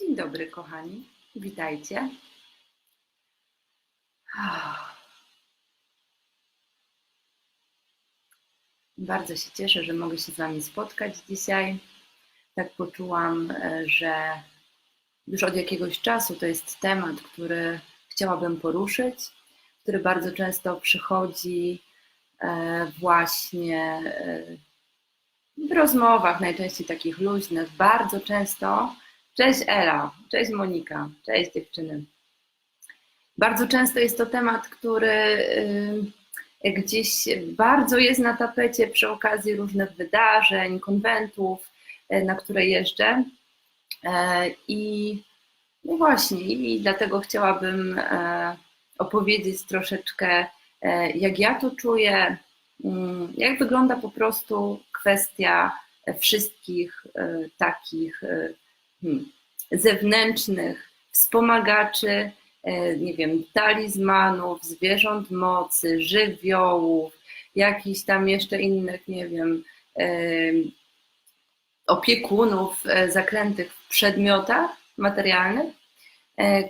Dzień dobry, kochani. Witajcie. Bardzo się cieszę, że mogę się z Wami spotkać dzisiaj. Tak poczułam, e, że już od jakiegoś czasu to jest temat, który chciałabym poruszyć, który bardzo często przychodzi e, właśnie e, w rozmowach, najczęściej takich luźnych, bardzo często. Cześć Ela, cześć Monika, cześć dziewczyny. Bardzo często jest to temat, który y, gdzieś bardzo jest na tapecie przy okazji różnych wydarzeń, konwentów, y, na które jeżdżę. E, I no właśnie, i dlatego chciałabym opowiedzieć troszeczkę, jak ja to czuję, jak wygląda po prostu kwestia wszystkich takich zewnętrznych wspomagaczy, nie wiem, talizmanów, zwierząt mocy, żywiołów, jakichś tam jeszcze innych, nie wiem, opiekunów zaklętych w przedmiotach materialnych,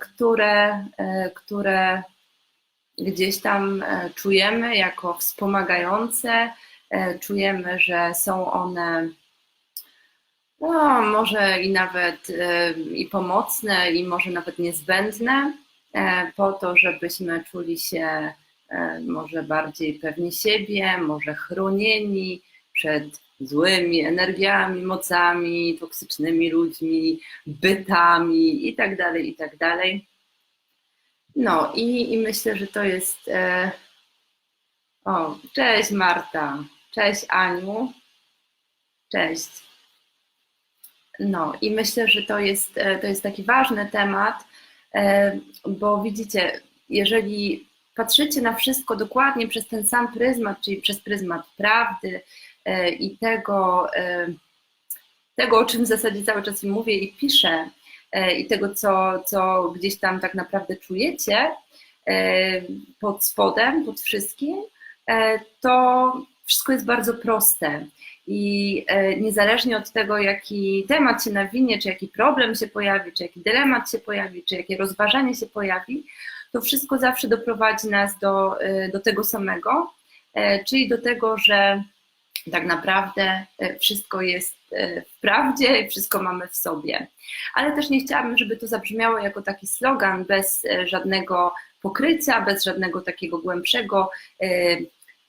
które, które gdzieś tam czujemy jako wspomagające, czujemy, że są one no, może i nawet i pomocne, i może nawet niezbędne e, po to, żebyśmy czuli się e, może bardziej pewni siebie, może chronieni przed złymi energiami, mocami, toksycznymi ludźmi, bytami i tak dalej, i tak. No i, i myślę, że to jest. E... O, cześć Marta, cześć Aniu, cześć. No i myślę, że to jest, e, to jest taki ważny temat, e, bo widzicie, jeżeli patrzycie na wszystko dokładnie przez ten sam pryzmat, czyli przez pryzmat prawdy e, i tego, tego o czym w zasadzie cały czas mówię i piszę, i tego, co, co gdzieś tam tak naprawdę czujecie pod spodem, pod wszystkim, to wszystko jest bardzo proste. I e, niezależnie od tego, jaki temat się nawinie, czy jaki problem się pojawi, czy jaki dylemat się pojawi, czy jakie rozważanie się pojawi, to wszystko zawsze doprowadzi nas do, e, do tego samego, e, czyli do tego, że tak naprawdę wszystko jest w prawdzie i wszystko mamy w sobie. Ale też nie chciałabym, żeby to zabrzmiało jako taki slogan bez żadnego pokrycia, bez żadnego takiego głębszego,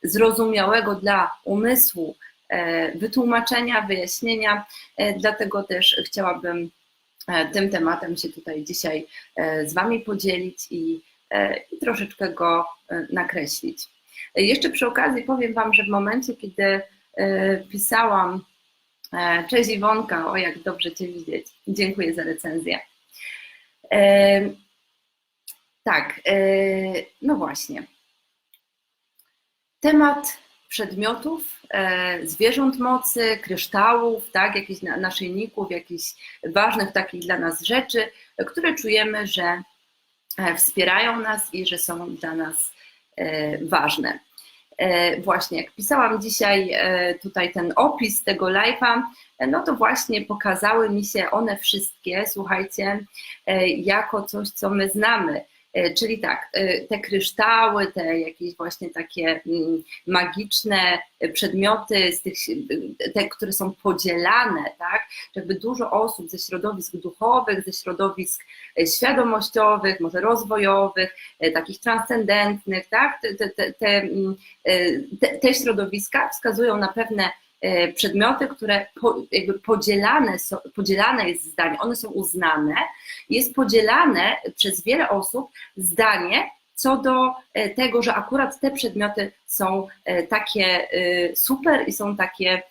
zrozumiałego dla umysłu wytłumaczenia, wyjaśnienia. E, dlatego też chciałabym e, tym tematem się tutaj dzisiaj z Wami podzielić i, i troszeczkę go nakreślić. Jeszcze przy okazji powiem Wam, że w momencie, kiedy pisałam Cześć Iwonka, o jak dobrze Cię widzieć. Dziękuję za recenzję. Tak, no właśnie. Temat przedmiotów, e, zwierząt mocy, kryształów, tak, jakichś naszyjników, jakichś ważnych takich dla nas rzeczy, które czujemy, że e, wspierają nas i że są dla nas e, ważne. Właśnie, jak pisałam dzisiaj tutaj ten opis tego live'a, no to właśnie pokazały mi się one wszystkie, słuchajcie, jako coś, co my znamy czyli tak, e, te kryształy, te jakieś właśnie takie mm, magiczne przedmioty, z tych, te, które są podzielane, tak? Jakby dużo osób ze środowisk duchowych, ze środowisk e, świadomościowych, może rozwojowych, takich transcendentnych, tak? Te, te, te, mm, te, te środowiska wskazują na pewne E, przedmioty, które po, jakby podzielane, podzielane jest zdanie, one są uznane, jest podzielane przez wiele osób zdanie co do e, tego, że akurat te przedmioty są e, takie super i są takie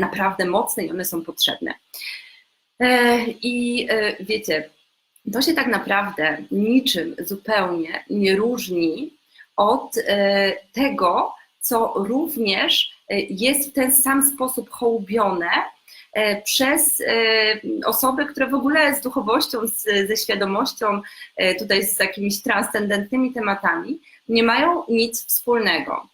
naprawdę mocne i one są potrzebne. I wiecie, to się tak naprawdę niczym zupełnie nie różni od tego, co również E, jest w ten sam sposób hołubione e, przez e, osoby, które w ogóle z duchowością, z, ze świadomością, tutaj z jakimiś transcendentnymi tematami, nie mają nic wspólnego.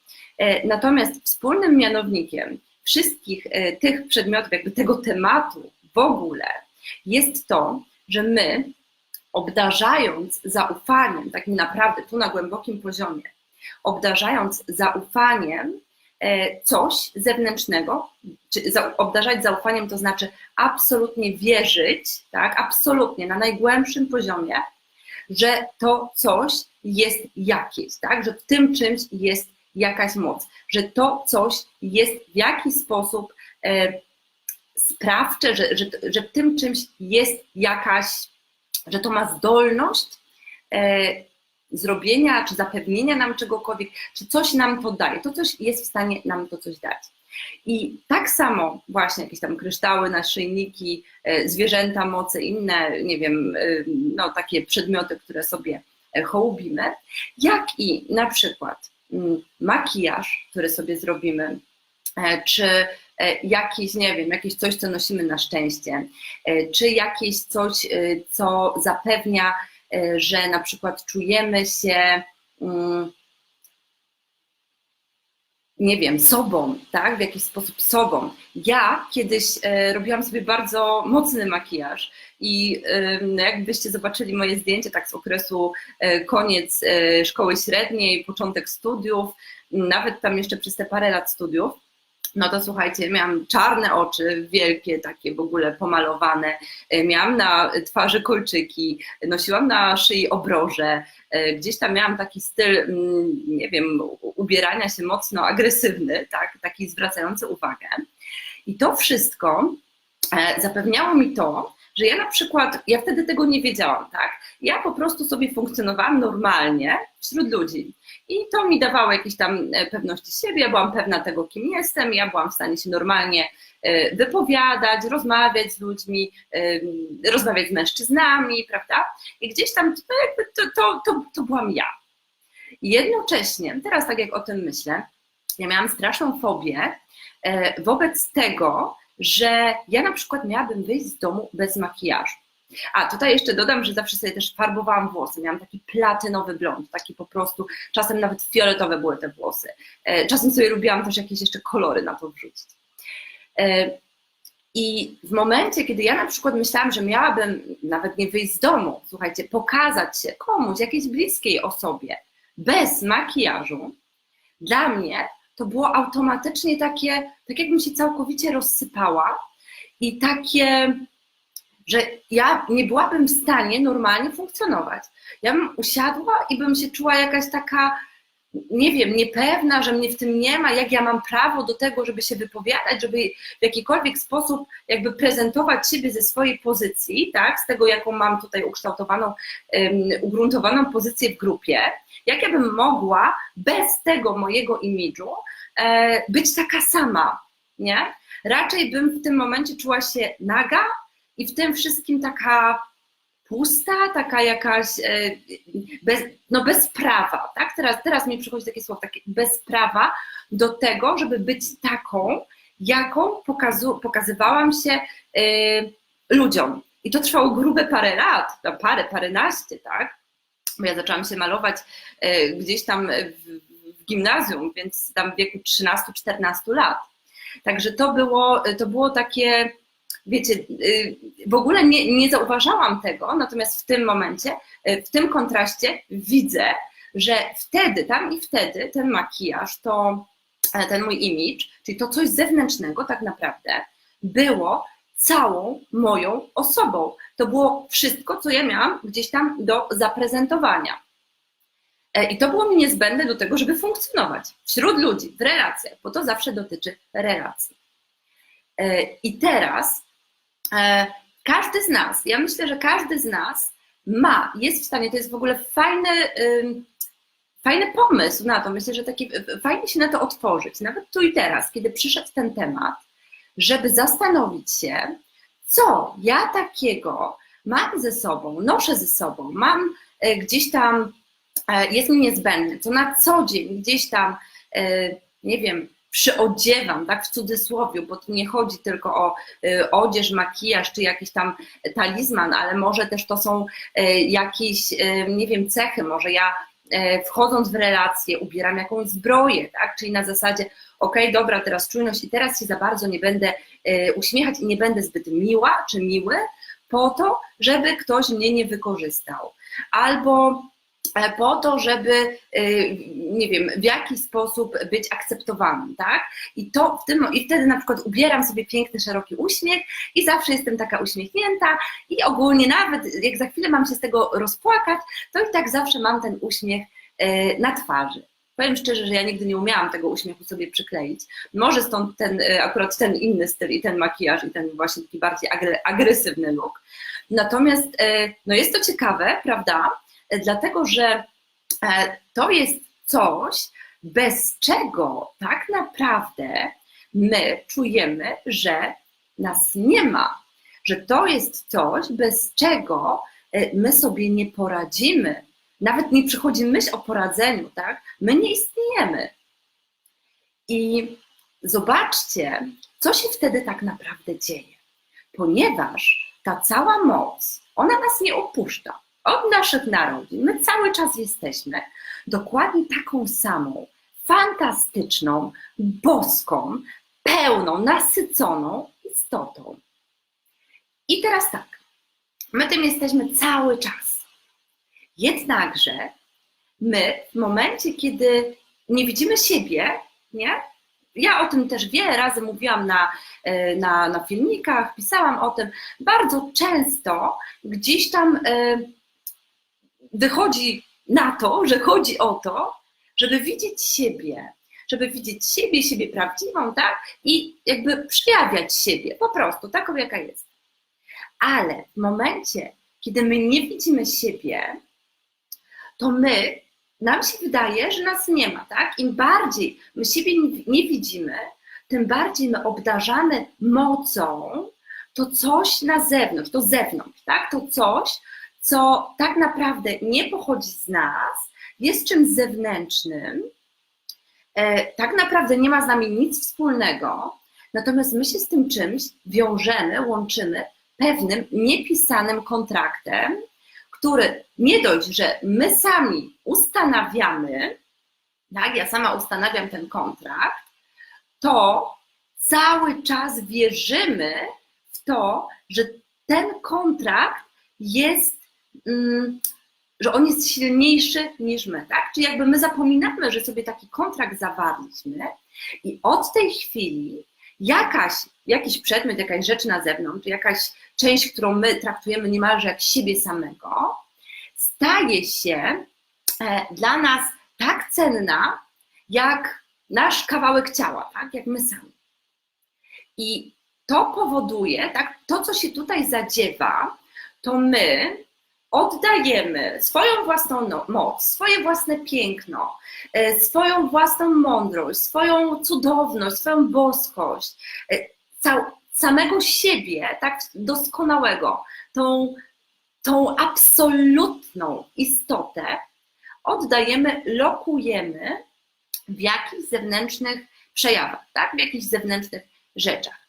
Natomiast wspólnym mianownikiem wszystkich tych przedmiotów, jakby tego tematu w ogóle, jest to, że my, obdarzając zaufaniem, takim naprawdę tu na głębokim poziomie, obdarzając zaufaniem e, coś zewnętrznego, czy za, obdarzać zaufaniem to znaczy absolutnie wierzyć, tak, absolutnie na najgłębszym poziomie, że to coś jest jakieś, tak, że w tym czymś jest jakaś moc, że to coś jest w jakiś sposób e, sprawcze, że, że, że w tym czymś jest jakaś, że to ma zdolność e, zrobienia czy zapewnienia nam czegokolwiek, czy coś nam to daje, to coś jest w stanie nam to coś dać. I tak samo właśnie jakieś tam kryształy, naszyjniki, e, zwierzęta, moce, inne, nie wiem, e, no takie przedmioty, które sobie e, hołbimy, jak i na przykład mm, makijaż, który sobie zrobimy, czy jakieś, nie wiem, jakieś coś, co nosimy na szczęście, czy jakieś coś, co zapewnia, że na przykład czujemy się mm, nie wiem, sobą, tak, w jakiś sposób sobą. Ja kiedyś e, robiłam sobie bardzo mocny makijaż i e, jakbyście zobaczyli moje zdjęcie tak z okresu e, koniec e, szkoły średniej, początek studiów, nawet tam jeszcze przez te parę lat studiów, no to słuchajcie, miałam czarne oczy, wielkie, takie w ogóle pomalowane, e, miałam na twarzy kolczyki, nosiłam na szyi obroże, e, gdzieś tam miałam taki styl, mm, nie wiem, ubierania się mocno agresywny, tak, taki zwracający uwagę. I to wszystko e, zapewniało mi to, że ja na przykład, ja wtedy tego nie wiedziałam, tak? Ja po prostu sobie funkcjonowałam normalnie wśród ludzi. I to mi dawało jakieś tam e, pewności siebie, ja byłam pewna tego, kim jestem, ja byłam w stanie się normalnie e, wypowiadać, rozmawiać z ludźmi, e, rozmawiać z mężczyznami, prawda? I gdzieś tam to, jakby to, to, to, to byłam ja. Jednocześnie, teraz tak jak o tym myślę, ja miałam straszną fobię wobec tego, że ja na przykład miałabym wyjść z domu bez makijażu. A tutaj jeszcze dodam, że zawsze sobie też farbowałam włosy. Miałam taki platynowy blond, taki po prostu, czasem nawet fioletowe były te włosy. E, czasem sobie lubiłam też jakieś jeszcze kolory na to wrzucić. E, I w momencie, kiedy ja na przykład myślałam, że miałabym nawet nie wyjść z domu, słuchajcie, pokazać się komuś, jakiejś bliskiej osobie, bez makijażu, dla mnie to było automatycznie takie, tak jakbym się całkowicie rozsypała i takie, że ja nie byłabym w stanie normalnie funkcjonować. Ja bym usiadła i bym się czuła jakaś taka, nie wiem, niepewna, że mnie w tym nie ma, jak ja mam prawo do tego, żeby się wypowiadać, żeby w jakikolwiek sposób jakby prezentować siebie ze swojej pozycji, tak, z tego, jaką mam tutaj ukształtowaną, um, ugruntowaną pozycję w grupie, jak ja bym mogła bez tego mojego imidżu e, być taka sama, nie? Raczej bym w tym momencie czuła się naga i w tym wszystkim taka pusta, taka jakaś e, bez, no bez prawa, tak? Teraz, teraz mi przychodzi takie słowo, takie bez prawa do tego, żeby być taką, jaką pokazu, pokazywałam się e, ludziom. I to trwało grube parę lat, no parę, paręnaście, tak? Bo ja zaczęłam się malować e, gdzieś tam w, gimnazjum, więc tam w wieku 13-14 lat. Także to było, to było takie, wiecie, y, w ogóle nie, nie zauważałam tego, natomiast w tym momencie, y, w tym kontraście widzę, że wtedy, tam i wtedy ten makijaż, to e, ten mój image, czyli to coś zewnętrznego tak naprawdę, było całą moją osobą. To było wszystko, co ja miałam gdzieś tam do zaprezentowania. E, I to było mi niezbędne do tego, żeby funkcjonować wśród ludzi, w relacjach, bo to zawsze dotyczy relacji. E, I teraz e, każdy z nas, ja myślę, że każdy z nas ma, jest w stanie, to jest w ogóle fajny, fajny pomysł na to, myślę, że taki, fajnie się na to otworzyć, nawet tu i teraz, kiedy przyszedł ten temat, żeby zastanowić się, co ja takiego mam ze sobą, noszę ze sobą, mam gdzieś tam E, jest mi niezbędny, co na co dzień gdzieś tam, e, nie wiem, przyodziewam, tak w cudzysłowie, bo tu nie chodzi tylko o e, odzież, makijaż czy jakiś tam talizman, ale może też to są jakieś, nie wiem, cechy, może ja wchodząc w relacje ubieram jakąś zbroję, tak, czyli na zasadzie, okej, okay, dobra, teraz czujność i teraz się za bardzo nie będę uśmiechać i nie będę zbyt miła czy miły, po to, żeby ktoś mnie nie wykorzystał, albo e, po to, żeby, y, nie wiem, w jakiś sposób być akceptowanym, tak? I to w tym, i wtedy na przykład ubieram sobie piękny, szeroki uśmiech i zawsze jestem taka uśmiechnięta i ogólnie nawet jak za chwilę mam się z tego rozpłakać, to i tak zawsze mam ten uśmiech e, na twarzy. Powiem szczerze, że ja nigdy nie umiałam tego uśmiechu sobie przykleić. Może stąd ten, e, akurat ten inny styl i ten makijaż i ten właśnie taki bardziej agre- agresywny look. Natomiast no jest to ciekawe, prawda? Dlatego, że e, to jest coś, bez czego tak naprawdę my czujemy, że nas nie ma, że to jest coś, bez czego e, my sobie nie poradzimy. Nawet nie przychodzi myśl o poradzeniu, tak? My nie istniejemy. I zobaczcie, co się wtedy tak naprawdę dzieje. Ponieważ ta cała moc, ona nas nie opuszcza. Od naszych narodzin, my cały czas jesteśmy dokładnie taką samą, fantastyczną, boską, pełną, nasyconą istotą. I teraz tak, my tym jesteśmy cały czas. Jednakże my w momencie, kiedy nie widzimy siebie, nie? Ja o tym też wiele razy mówiłam na, e, na, na filmikach, pisałam o tym. Bardzo często gdzieś tam e, wychodzi na to, że chodzi o to, żeby widzieć siebie, żeby widzieć siebie, siebie prawdziwą, tak? I jakby przejawiać siebie, po prostu, taką jaka jest. Ale w momencie, kiedy my nie widzimy siebie, to my, nam się wydaje, że nas nie ma, tak? Im bardziej my siebie nie, widzimy, tym bardziej my obdarzamy mocą to coś na zewnątrz, to zewnątrz, tak? To coś, co tak naprawdę nie pochodzi z nas, jest czymś zewnętrznym, e, tak naprawdę nie ma z nami nic wspólnego, natomiast my się z tym czymś wiążemy, łączymy pewnym niepisanym kontraktem, który nie dość, że my sami ustanawiamy, tak, ja sama ustanawiam ten kontrakt, to cały czas wierzymy w to, że ten kontrakt jest, że on jest silniejszy niż my, tak? Czyli jakby my zapominamy, że sobie taki kontrakt zawarliśmy i od tej chwili jakaś, jakiś przedmiot, jakaś rzecz na zewnątrz, jakaś część, którą my traktujemy niemalże jak siebie samego, staje się e, dla nas tak cenna, jak nasz kawałek ciała, tak? jak my sami. I to powoduje, tak, to co się tutaj zadziewa, to my oddajemy swoją własną no, moc, swoje własne piękno, e, swoją własną mądrość, swoją cudowność, swoją boskość, e, samego siebie, tak doskonałego, tą, tą absolutną istotę oddajemy, lokujemy w jakichś zewnętrznych przejawach, tak? w jakichś zewnętrznych rzeczach.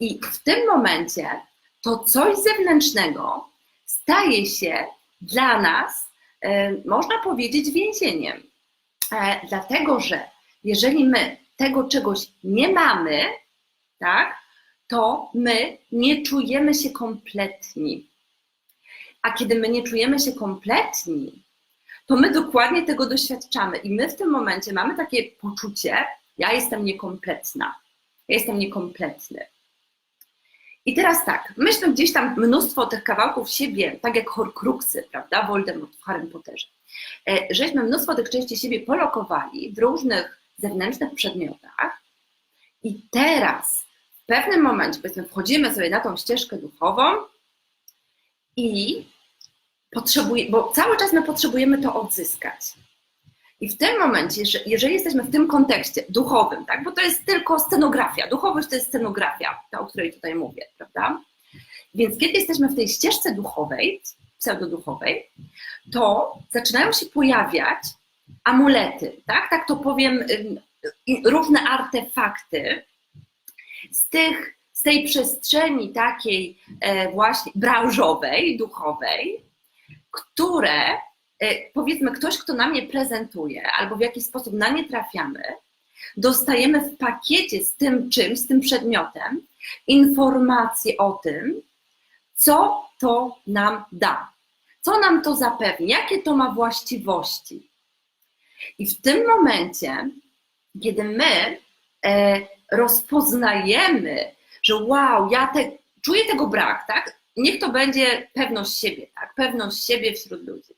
I w tym momencie to coś zewnętrznego staje się dla nas, e, można powiedzieć, więzieniem. E, dlatego, że jeżeli my tego czegoś nie mamy, tak, to my nie czujemy się kompletni. A kiedy my nie czujemy się kompletni, to my dokładnie tego doświadczamy. I my w tym momencie mamy takie poczucie, ja jestem niekompletna, ja jestem niekompletny. I teraz tak, myśmy gdzieś tam mnóstwo tych kawałków siebie, tak jak Horcruxy, prawda, Voldemort w Harry Potterze, e, żeśmy mnóstwo tych części siebie polokowali w różnych zewnętrznych przedmiotach i teraz w pewnym momencie, powiedzmy, wchodzimy sobie na tą ścieżkę duchową i potrzebujemy, bo cały czas my potrzebujemy to odzyskać. I w tym momencie, jeżeli jesteśmy w tym kontekście duchowym, tak, bo to jest tylko scenografia, duchowość to jest scenografia, ta, o której tutaj mówię, prawda? Więc kiedy jesteśmy w tej ścieżce duchowej, pseudoduchowej, to zaczynają się pojawiać amulety, tak, tak to powiem, różne artefakty z, tych, z tej przestrzeni takiej e, właśnie branżowej, duchowej, które powiedzmy, ktoś, kto na mnie prezentuje, albo w jakiś sposób na nie trafiamy, dostajemy w pakiecie z tym czymś, z tym przedmiotem, informacje o tym, co to nam da, co nam to zapewni, jakie to ma właściwości. I w tym momencie, kiedy my e, rozpoznajemy, że wow, ja te, czuję tego brak, tak? Niech to będzie pewność siebie, tak? Pewność siebie wśród ludzi.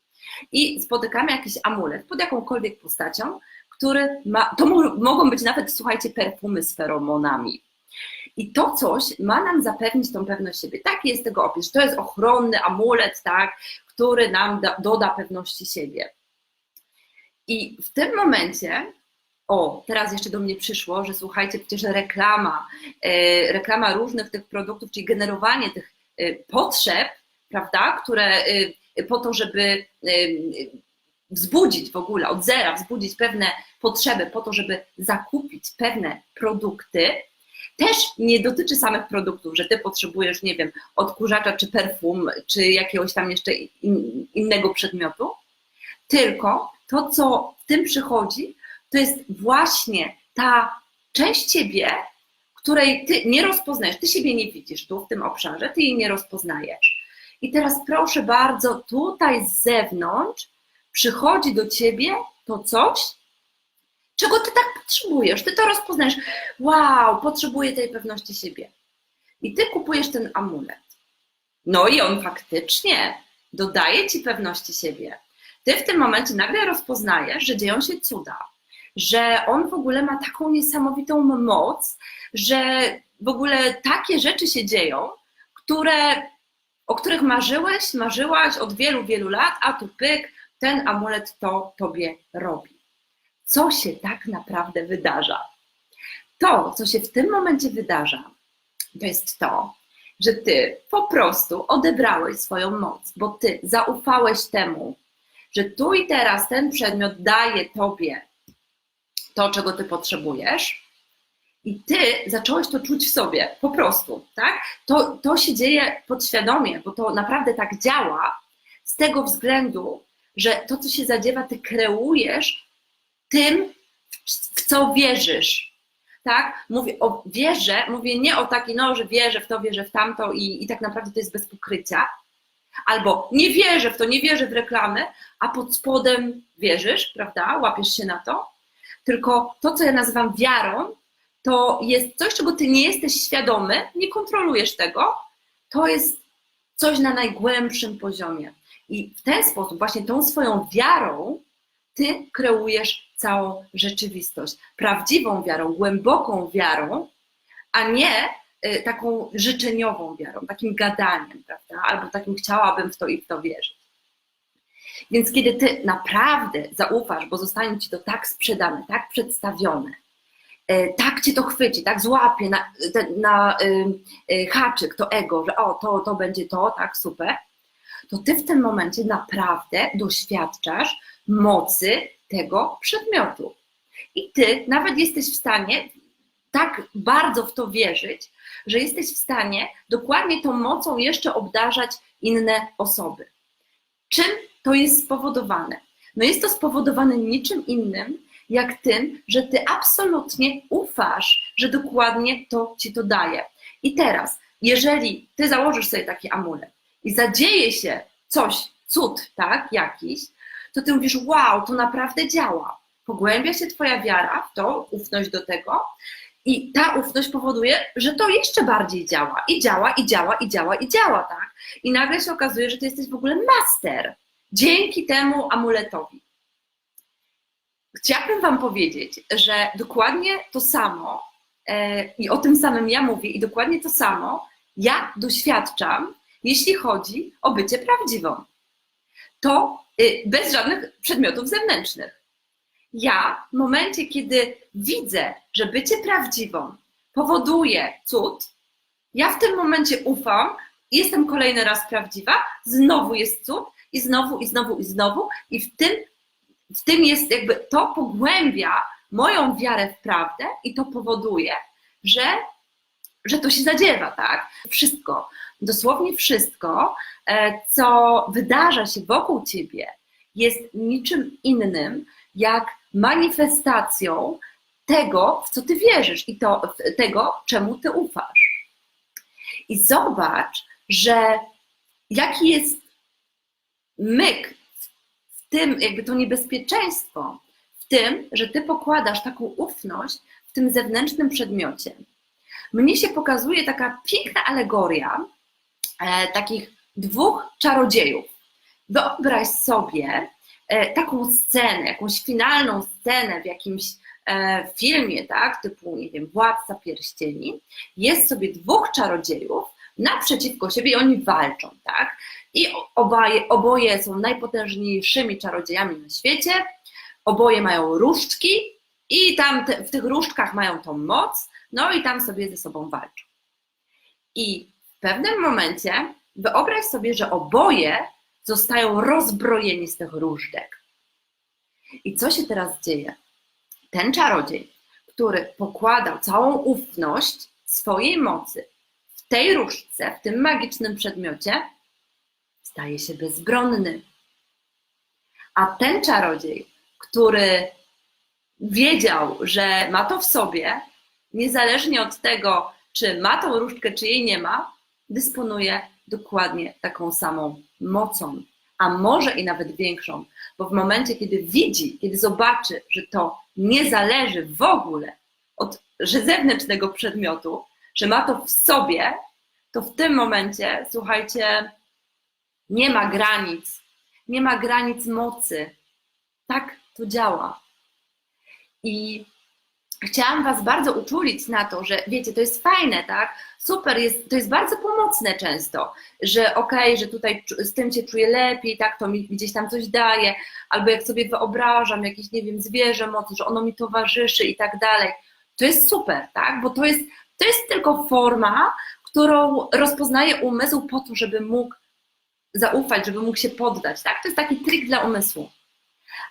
I spotykamy jakiś amulet pod jakąkolwiek postacią, który ma, to mogą być nawet, słuchajcie, perfumy z feromonami. I to coś ma nam zapewnić tą pewność siebie. Taki jest tego opis. To jest ochronny amulet, tak, który nam da, doda pewności siebie. I w tym momencie, o, teraz jeszcze do mnie przyszło, że słuchajcie, przecież reklama, e, reklama różnych tych produktów, czyli generowanie tych e, potrzeb, prawda, które e, po to, żeby wzbudzić w ogóle od zera, wzbudzić pewne potrzeby, po to, żeby zakupić pewne produkty, też nie dotyczy samych produktów, że ty potrzebujesz, nie wiem, odkurzacza czy perfum, czy jakiegoś tam jeszcze in, innego przedmiotu, tylko to, co w tym przychodzi, to jest właśnie ta część ciebie, której ty nie rozpoznajesz, ty siebie nie widzisz tu w tym obszarze, ty jej nie rozpoznajesz. I teraz proszę bardzo, tutaj z zewnątrz przychodzi do ciebie to coś, czego ty tak potrzebujesz. Ty to rozpoznajesz. Wow, potrzebuję tej pewności siebie. I ty kupujesz ten amulet. No i on faktycznie dodaje ci pewności siebie. Ty w tym momencie nagle rozpoznajesz, że dzieją się cuda, że on w ogóle ma taką niesamowitą moc, że w ogóle takie rzeczy się dzieją, które, o których marzyłeś, marzyłaś od wielu, wielu lat, a tu pyk, ten amulet to tobie robi. Co się tak naprawdę wydarza? To, co się w tym momencie wydarza, to jest to, że ty po prostu odebrałeś swoją moc, bo ty zaufałeś temu, że tu i teraz ten przedmiot daje tobie to, czego ty potrzebujesz, i ty zacząłeś to czuć w sobie, po prostu, tak? To, to się dzieje podświadomie, bo to naprawdę tak działa, z tego względu, że to, co się zadziewa, ty kreujesz tym, w co wierzysz. Tak? Mówię o wierze, mówię nie o taki, no, że wierzę w to, wierzę w tamto i, i tak naprawdę to jest bez pokrycia. Albo nie wierzę w to, nie wierzę w reklamy, a pod spodem wierzysz, prawda? Łapiesz się na to. Tylko to, co ja nazywam wiarą, to jest coś, czego ty nie jesteś świadomy, nie kontrolujesz tego. To jest coś na najgłębszym poziomie. I w ten sposób, właśnie tą swoją wiarą, ty kreujesz całą rzeczywistość. Prawdziwą wiarą, głęboką wiarą, a nie y, taką życzeniową wiarą, takim gadaniem, prawda? Albo takim chciałabym w to i w to wierzyć. Więc kiedy ty naprawdę zaufasz, bo zostanie ci to tak sprzedane, tak przedstawione, tak cię to chwyci, tak złapie na, na y, haczyk to ego, że o, to, to będzie to, tak, super, to ty w tym momencie naprawdę doświadczasz mocy tego przedmiotu. I ty nawet jesteś w stanie tak bardzo w to wierzyć, że jesteś w stanie dokładnie tą mocą jeszcze obdarzać inne osoby. Czym to jest spowodowane? No jest to spowodowane niczym innym, jak tym, że ty absolutnie ufasz, że dokładnie to ci to daje. I teraz, jeżeli ty założysz sobie taki amulet i zadzieje się coś, cud, tak, jakiś, to ty mówisz, wow, to naprawdę działa. Pogłębia się twoja wiara w to, ufność do tego i ta ufność powoduje, że to jeszcze bardziej działa. I działa, i działa, i działa, i działa, tak? I nagle się okazuje, że ty jesteś w ogóle master dzięki temu amuletowi. Chciałabym Wam powiedzieć, że dokładnie to samo e, i o tym samym ja mówię, i dokładnie to samo ja doświadczam, jeśli chodzi o bycie prawdziwą. To Y, bez żadnych przedmiotów zewnętrznych. Ja w momencie, kiedy widzę, że bycie prawdziwą powoduje cud, ja w tym momencie ufam, jestem kolejny raz prawdziwa, znowu jest cud i znowu, i znowu, i znowu, i w tym, w tym jest jakby to pogłębia moją wiarę w prawdę i to powoduje, że, że to się zadziewa, tak? Wszystko dosłownie wszystko, e, co wydarza się wokół ciebie, jest niczym innym jak manifestacją tego, w co ty wierzysz i to, tego, czemu ty ufasz. I zobacz, że jaki jest myk tym, jakby to niebezpieczeństwo, w tym, że ty pokładasz taką ufność w tym zewnętrznym przedmiocie. Mnie się pokazuje taka piękna alegoria e, takich dwóch czarodziejów. Wyobraź sobie e, taką scenę, jakąś finalną scenę w jakimś e, filmie, tak, typu, nie wiem, Władca Pierścieni. Jest sobie dwóch czarodziejów naprzeciwko siebie i oni walczą, tak? I oboje, oboje są najpotężniejszymi czarodziejami na świecie, oboje mają różdżki i tam te, w tych różdżkach mają tą moc, no i tam sobie ze sobą walczą. I w pewnym momencie wyobraź sobie, że oboje zostają rozbrojeni z tych różdżek. I co się teraz dzieje? Ten czarodziej, który pokładał całą ufność swojej mocy w tej różdżce, w tym magicznym przedmiocie, staje się bezbronny. A ten czarodziej, który wiedział, że ma to w sobie, niezależnie od tego, czy ma tą różdżkę, czy jej nie ma, dysponuje dokładnie taką samą mocą, a może i nawet większą, bo w momencie, kiedy widzi, kiedy zobaczy, że to nie zależy w ogóle od że zewnętrznego przedmiotu, że ma to w sobie, to w tym momencie, słuchajcie, nie ma granic, nie ma granic mocy. Tak to działa. I chciałam Was bardzo uczulić na to, że wiecie, to jest fajne, tak? Super, jest, to jest bardzo pomocne często, że okej, okay, że tutaj z tym się czuję lepiej, tak, to mi gdzieś tam coś daje, albo jak sobie wyobrażam jakieś, nie wiem, zwierzę mocy, że ono mi towarzyszy i tak dalej. To jest super, tak? Bo to jest, to jest tylko forma, którą rozpoznaje umysł po to, żeby mógł zaufać, żeby mógł się poddać, tak? To jest taki trik dla umysłu.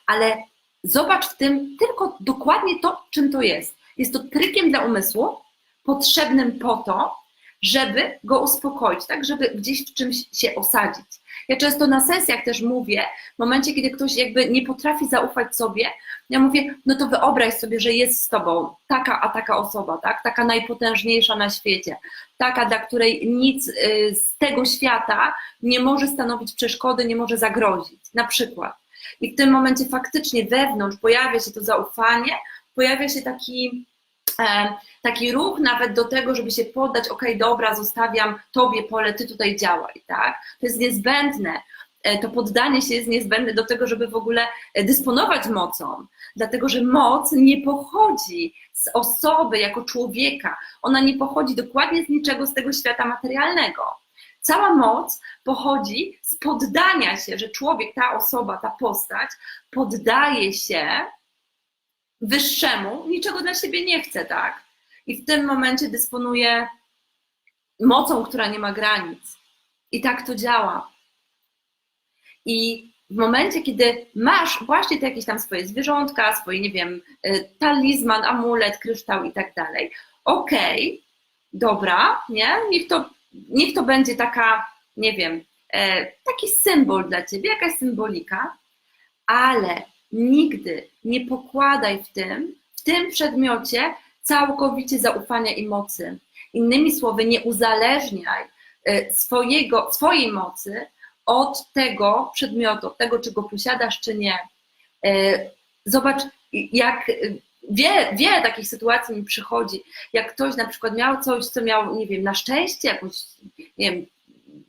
Ale Zobacz w tym tylko dokładnie to, czym to jest. Jest to trykiem dla umysłu, potrzebnym po to, żeby go uspokoić, tak, żeby gdzieś w czymś się osadzić. Ja często na sesjach też mówię, w momencie, kiedy ktoś jakby nie potrafi zaufać sobie, ja mówię, no to wyobraź sobie, że jest z tobą taka a taka osoba, tak, taka najpotężniejsza na świecie, taka, dla której nic y, z tego świata nie może stanowić przeszkody, nie może zagrozić, na przykład. I w tym momencie faktycznie wewnątrz pojawia się to zaufanie, pojawia się taki, taki ruch nawet do tego, żeby się poddać, ok, dobra, zostawiam Tobie pole, Ty tutaj działaj, tak? To jest niezbędne. E, to poddanie się jest niezbędne do tego, żeby w ogóle dysponować mocą, dlatego że moc nie pochodzi z osoby jako człowieka, ona nie pochodzi dokładnie z niczego z tego świata materialnego. Cała moc pochodzi z poddania się, że człowiek, ta osoba, ta postać poddaje się wyższemu, niczego dla siebie nie chce, tak? I w tym momencie dysponuje mocą, która nie ma granic. I tak to działa. I w momencie, kiedy masz właśnie te jakieś tam swoje zwierzątka, swoje, nie wiem, y, talizman, amulet, kryształ i tak dalej, okej, okay, dobra, nie? Niech to niech to będzie taka, nie wiem, e, taki symbol dla ciebie, jakaś symbolika, ale nigdy nie pokładaj w tym, w tym przedmiocie całkowicie zaufania i mocy. Innymi słowy, nie uzależniaj e, swojego, swojej mocy od tego przedmiotu, od tego, czy go posiadasz, czy nie. E, zobacz, jak Wiele, wiele takich sytuacji mi przychodzi, jak ktoś na przykład miał coś, co miał, nie wiem, na szczęście, jakąś, nie wiem,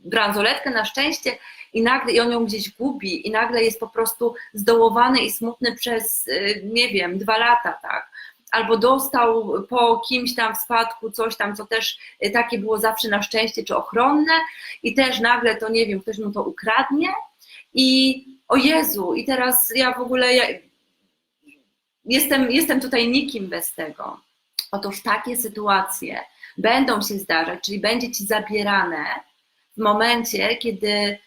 bransoletkę na szczęście i nagle i on ją gdzieś gubi i nagle jest po prostu zdołowany i smutny przez, y, nie wiem, dwa lata, tak? Albo dostał po kimś tam w spadku coś tam, co też y, takie było zawsze na szczęście czy ochronne i też nagle to, nie wiem, ktoś mu to ukradnie i o Jezu, i teraz ja w ogóle, ja, jestem, jestem tutaj nikim bez tego. Otóż takie sytuacje będą się zdarzać, czyli będzie ci zabierane w momencie, kiedy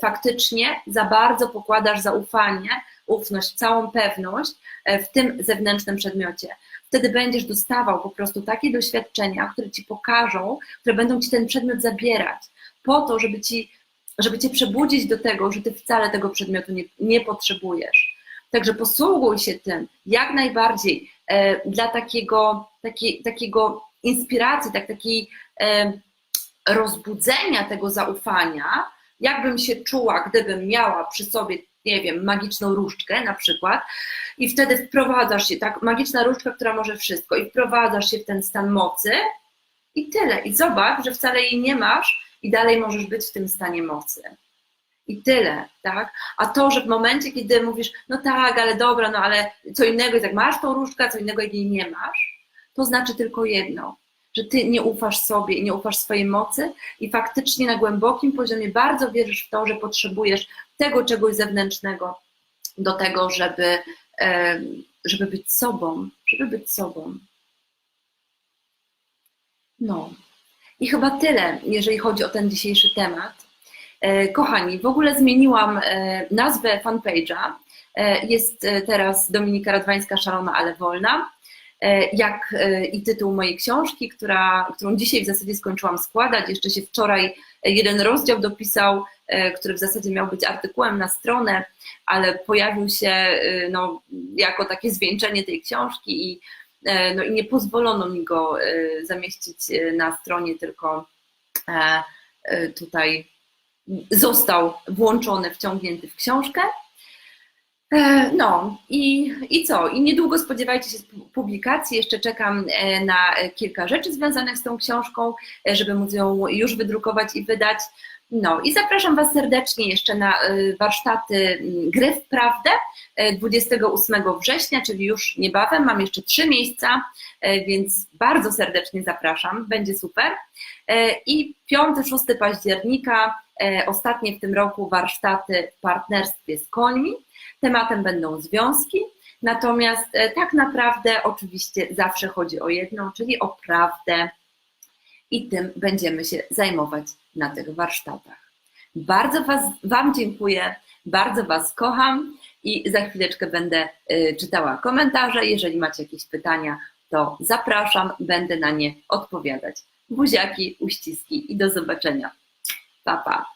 faktycznie za bardzo pokładasz zaufanie, ufność, całą pewność y, w tym zewnętrznym przedmiocie. Wtedy będziesz dostawał po prostu takie doświadczenia, które ci pokażą, które będą ci ten przedmiot zabierać, po to, żeby ci żeby cię przebudzić do tego, że ty wcale tego przedmiotu nie, nie potrzebujesz Także posługuj się tym jak najbardziej e, dla takiego, taki, takiego inspiracji, tak, takiej e, rozbudzenia tego zaufania jakbym się czuła, gdybym miała przy sobie, nie wiem, magiczną różdżkę na przykład, i wtedy wprowadzasz się, tak, magiczna różdżka, która może wszystko, i wprowadzasz się w ten stan mocy, i tyle. I zobacz, że wcale jej nie masz, i dalej możesz być w tym stanie mocy. I tyle, tak? A to, że w momencie, kiedy mówisz, no tak, ale dobra, no ale co innego, jak masz tą różdżkę, co innego, jak jej nie masz, to znaczy tylko jedno, że ty nie ufasz sobie i nie ufasz swojej mocy i faktycznie na głębokim poziomie bardzo wierzysz w to, że potrzebujesz tego czegoś zewnętrznego do tego, żeby, żeby być sobą, żeby być sobą. No. I chyba tyle, jeżeli chodzi o ten dzisiejszy temat. E, Kochani, w ogóle zmieniłam e, nazwę fanpage'a. E, Jest teraz Dominika Radwańska Szalona, ale wolna. E, Jak e, i tytuł mojej książki, która, którą dzisiaj w zasadzie skończyłam składać. Jeszcze się wczoraj jeden rozdział dopisał, e, który w zasadzie miał być artykułem na stronę, ale pojawił się no, jako takie zwieńczenie tej książki i, no, i nie pozwolono mi go zamieścić na stronie, tylko tutaj został włączony, wciągnięty w książkę. E, No i, i co? I niedługo spodziewajcie się publikacji. Jeszcze czekam e, na kilka rzeczy związanych z tą książką, e, żeby móc ją już wydrukować i wydać. No i zapraszam Was serdecznie jeszcze na e, warsztaty m, Gry w Prawdę e, 28 września, czyli już niebawem. Mam jeszcze trzy miejsca, e, więc bardzo serdecznie zapraszam. Będzie super. I 5-6 października, ostatnie w tym roku warsztaty w partnerstwie z końmi. Tematem będą związki, natomiast tak naprawdę oczywiście zawsze chodzi o jedną, czyli o prawdę i tym będziemy się zajmować na tych warsztatach. Bardzo was, Wam dziękuję, bardzo Was kocham i za chwileczkę będę e, czytała komentarze. Jeżeli macie jakieś pytania, to zapraszam, będę na nie odpowiadać. Buziaki, uściski i do zobaczenia. Pa, pa.